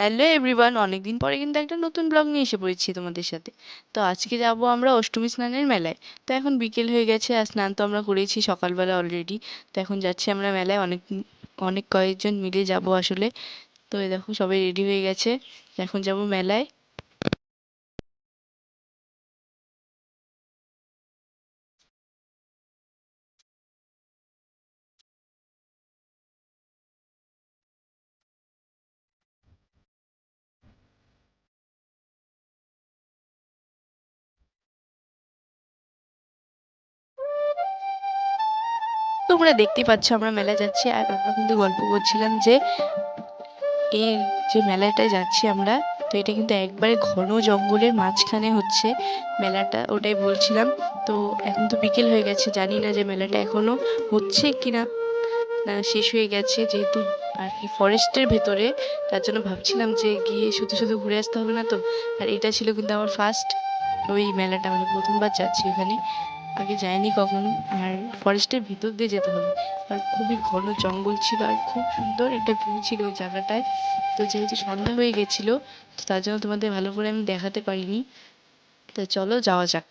Hello everyone অনেকদিন পরে কিন্তু একটা নতুন ব্লগ নিয়ে এসে পড়েছি তোমাদের সাথে। তো আজকে যাব আমরা অষ্টমী স্নানের মেলায়। তো এখন বিকেল হয়ে গেছে, আর স্নান তো আমরা করেছি সকালবেলা অলরেডি তো এখন যাচ্ছি আমরা মেলায়, অনেক অনেক কয়েকজন মিলে যাব আসলে। তো দেখো সবাই রেডি হয়ে গেছে। এখন যাব মেলায়। তোমরা দেখতেই পাচ্ছ, আমরা মেলায় যাচ্ছি। আর আমরা কিন্তু গল্প করছিলাম যে এই যে মেলাটায় যাচ্ছি আমরা, তো এটা কিন্তু একবারে ঘন জঙ্গলের মাঝখানে হচ্ছে মেলাটা, ওটাই বলছিলাম। তো এখন তো বিকেল হয়ে গেছে, জানি না যে মেলাটা এখনও হচ্ছে কিনা, না শেষ হয়ে গেছে যেহেতু। আর কি ফরেস্টের ভেতরে, তার জন্য ভাবছিলাম যে গিয়ে শুধু শুধু ঘুরে আসতে হবে না তো। আর এটা ছিল কিন্তু আমার ফার্স্ট ওই মেলাটা মানে প্রথমবার যাচ্ছি ওখানে। আগে যায়নি কখনো, আর ফরেস্টের ভিতর দিয়ে যেতে হবে। আর খুবই ঘন জঙ্গল ছিল আর খুব সুন্দর একটা ভিউ ছিল ওই জায়গাটায়। তো যেহেতু সন্ধ্যা হয়ে গেছিল, তো তার জন্য তোমাদের ভালো করে আমি দেখাতে পারিনি। তো চলো যাওয়া যাক।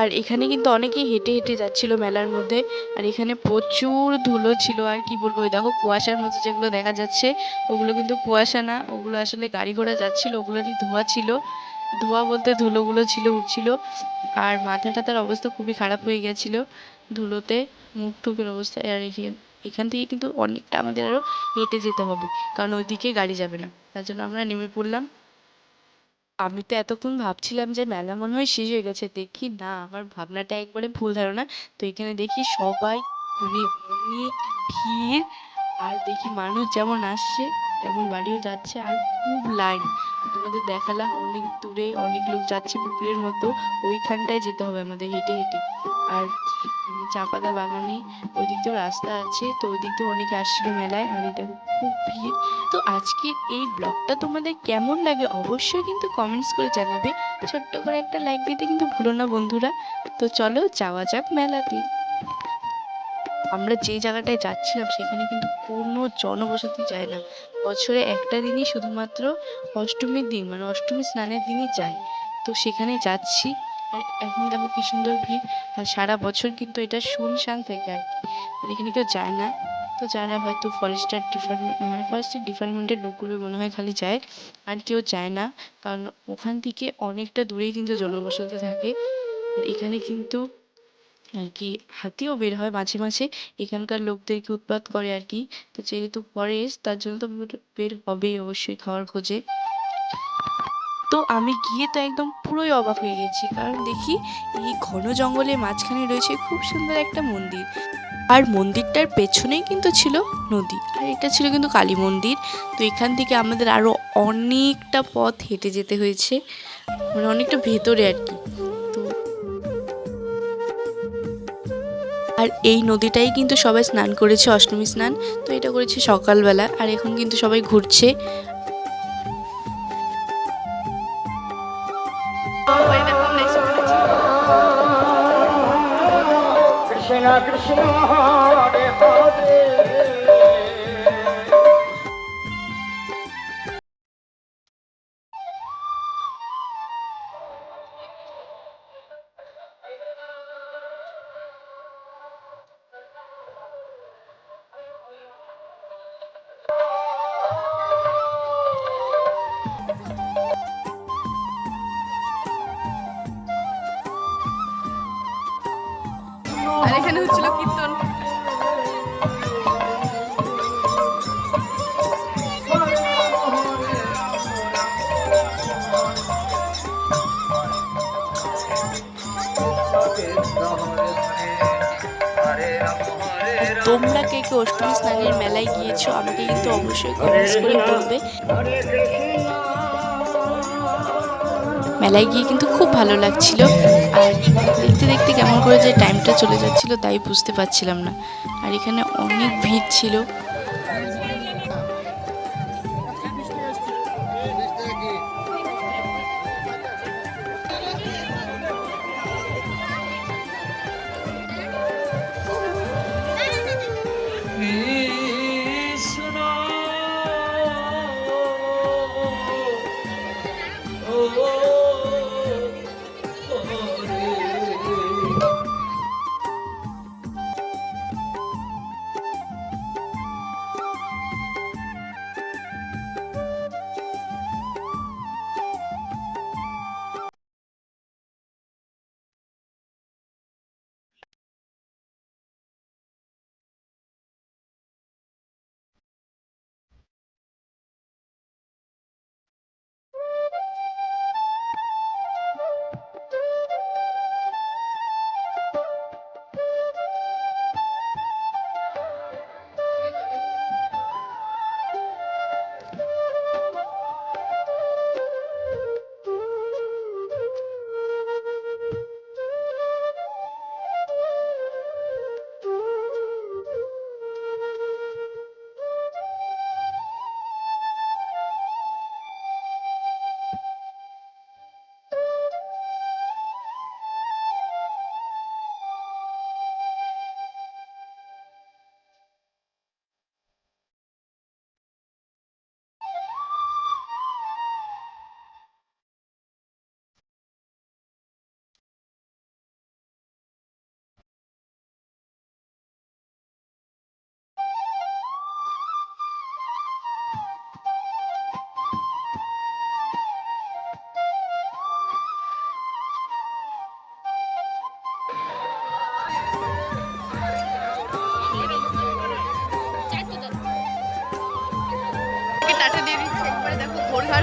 আর এখানে কিন্তু অনেকেই হেঁটে হেঁটে যাচ্ছিল মেলার মধ্যে। আর এখানে প্রচুর ধুলো ছিল, আর কি বলব দেখো কুয়াশার মতো যেগুলো দেখা যাচ্ছে, ওগুলো কিন্তু কুয়াশা না, ওগুলো আসলে গাড়ি ঘোড়া যাচ্ছিল, ওগুলোরই ধোঁয়া ছিল। ধোঁয়া বলতে ধুলোগুলো ছিল, উঠছিল। আর মাথা টাথার অবস্থা খুবই খারাপ হয়ে গেছিল ধুলোতে, মুখ টুকের অবস্থা আর এখান থেকে কিন্তু অনেকটা আমাদের আরও হেঁটে যেতে হবে, কারণ ওইদিকে গাড়ি যাবে না। তার জন্য আমরা নেমে পড়লাম। আমি তো এতক্ষণ ভাবছিলাম যে মেলা মনে হয় শেষ হয়ে গেছে, দেখি না, আমার ভাবনাটা একবারে ভুল ধারণা। তো এখানে দেখি সবাই অনেক ভিড়, আর দেখি মানুষ যেমন আসছে। তেমন বাড়িও যাচ্ছে আর খুব লাইন তোমাদের দেখালাম অনেক দূরে অনেক লোক যাচ্ছে পুকুরের মতো, ওইখানটায় যেতে হবে আমাদের হেঁটে হেঁটে। আর চা পাতা বাগানে ওই দিক দিয়েও রাস্তা আছে, তো ওই দিক দিয়ে অনেকে আসছিল মেলায় আর এটা খুব ভিড়। তো আজকের এই ব্লগটা তোমাদের কেমন লাগে অবশ্যই কিন্তু কমেন্টস করে জানাবে। ছোট্ট করে একটা লাইক দিতে কিন্তু ভুলো না বন্ধুরা। তো চলো যাওয়া যাক মেলাতে। আমরা যে জায়গাটায় যাচ্ছিলাম, সেখানে কিন্তু কোনো জনবসতি যায় না। বছরে একটা দিনই শুধুমাত্র অষ্টমীর দিন মানে অষ্টমী স্নানের দিনই যায়। তো সেখানে যাচ্ছি। এখন দেখো কি সুন্দর ভিড়। আর সারা বছর কিন্তু এটা শুনশান থেকে আর কি। এখানে কেউ যায় না। তো যারা হয়তো ফরেস্টার ডিপার্টমেন্ট মানে ফরেস্টের ডিপার্টমেন্টের লোকগুলো মনে হয় খালি যায়। আর কেউ যায় না। কারণ ওখান থেকে অনেকটা দূরেই কিন্তু জনবসতি থাকে। এখানে কিন্তু আর কি, হাতিও বের হয় মাঝে মাঝে। এখানকার লোকদেরকে উৎপাত করে আর কি। তো যেহেতু ফরেস্ট তার জন্য তো বের হবেই অবশ্যই খাওয়ার খোঁজে। তো আমি গিয়ে তো একদম পুরোই অবাক হয়ে গেছি। কারণ দেখি, এই ঘন জঙ্গলের মাঝখানে রয়েছে খুব সুন্দর একটা মন্দির। আর মন্দিরটার পেছনেই কিন্তু ছিল নদী। আর এটা ছিল কিন্তু কালী মন্দির। তো এখান থেকে আমাদের আরও অনেকটা পথ হেঁটে যেতে হয়েছে। মানে অনেকটা ভেতরে আর কি। আর এই নদীটাই কিন্তু সবাই স্নান করেছে, অষ্টমী স্নান। তো এটা করেছে সকালবেলা, আর এখন কিন্তু সবাই ঘুরছে। কৃষ্ণ কৃষ্ণ এখানে হচ্ছিল কীর্তন। তোমরা কে কে অষ্টমী স্নানের মেলায় গিয়েছো, আমাকে কিন্তু অবশ্যই কমেন্টস করে বলবে। মেলায় গিয়ে কিন্তু খুব ভালো লাগছিল। আর করে যে টাইমটা চলে যাচ্ছিল তাই বুঝতে পারছিলাম না। আর এখানে অনেক ভিড় ছিল।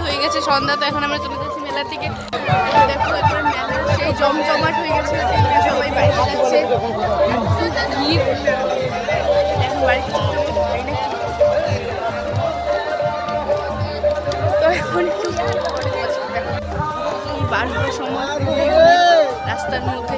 হয়ে গেছে, সন্ধ্যা তো এখন আমরা চলে যাচ্ছি মেলা থেকে দেখো একবারে মেলা সেই জমজমাট হয়ে গেছে সবাই বাড়িতে যাচ্ছে এখন? তো এখন বার হওয়ার সময় রাস্তার মধ্যে